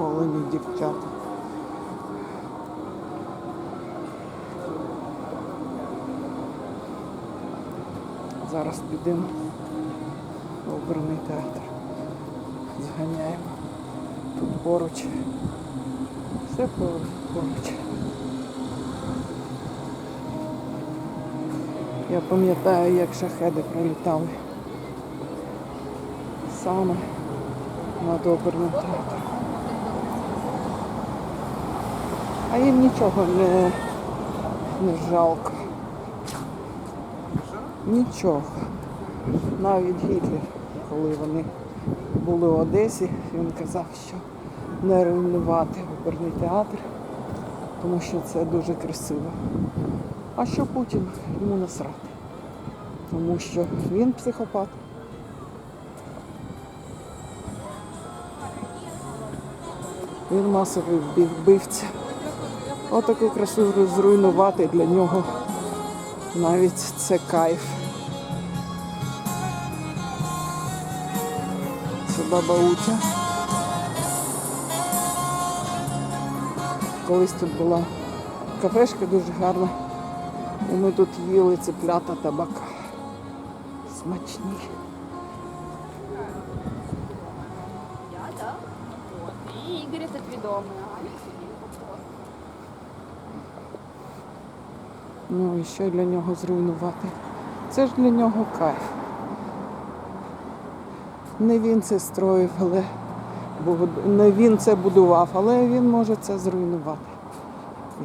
Голені дівчата. Зараз підемо в оперний театр. Зганяємо. Тут поруч. Все поруч. Я пам'ятаю, як шахеди пролітали. Саме над оперним театром. А їм нічого не, не жалко. Нічого. Навіть Гітлер, коли вони були в Одесі, він казав, що не руйнувати оперний театр, тому що це дуже красиво. А що Путін йому насрати? Тому що він психопат. Він масовий вбивця. Отаку красу зруйнувати для нього навіть це кайф. Це баба Утя. Колись тут була кафешка дуже гарна. І ми тут їли цеплята табака. Смачні. Я, да. Вот. И Ну і що для нього зруйнувати? Це ж для нього кайф. Не він це строїв, але не він це будував, але він може це зруйнувати.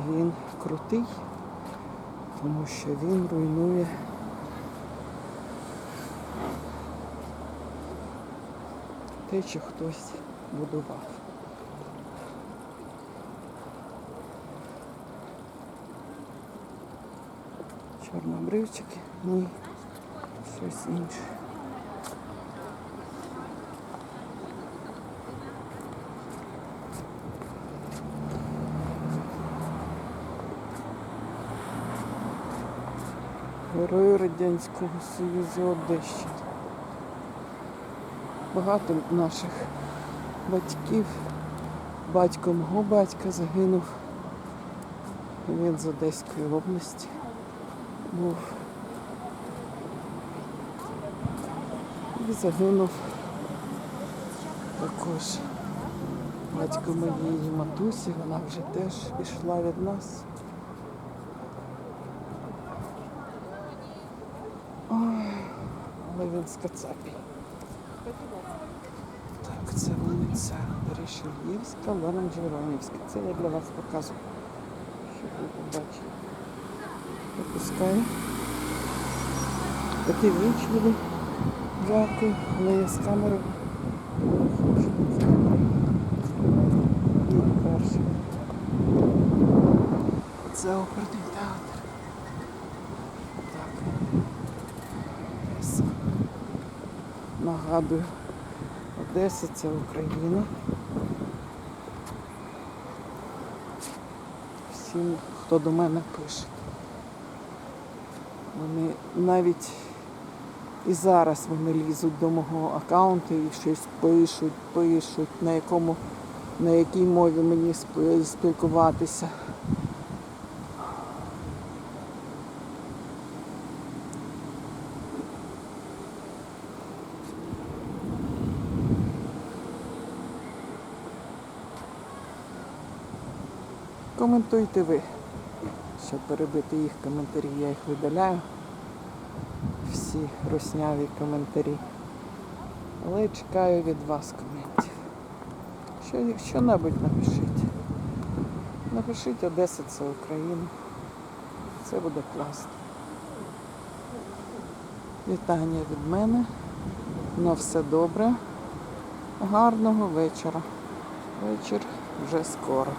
Він крутий, тому що він руйнує. Те, що хтось будував. Чорнобривчики, ні, щось інше. Герої Радянського Союзу Одещини. Багато наших батьків, батько мого батька загинув. Він з Одеської області був. І загинув також батько моєї матусі, вона вже теж пішла від нас. Ой, але він з Кацапі. Так, це вулиця Рішельєвська, Ларанжеронівська. Це я для вас показую, щоб ви побачили. Пропускаю. Такі вічливі. Дякую. Але я з камерою. Це оперний театр. Так. Краса. Нагадую, Одеса це Україна. Всім, хто до мене пише. Вони навіть і зараз вони лізуть до мого аккаунту і щось пишуть, пишуть, на якому, на якій мові мені спілкуватися. Коментуйте ви, щоб перебити їх коментарі, я їх видаляю. Всі русняві коментарі. Але чекаю від вас коментів. Що, що-небудь напишіть. Напишіть Одеса це Україна. Це буде класно. Вітання від мене. На все добре. Гарного вечора. Вечір вже скоро.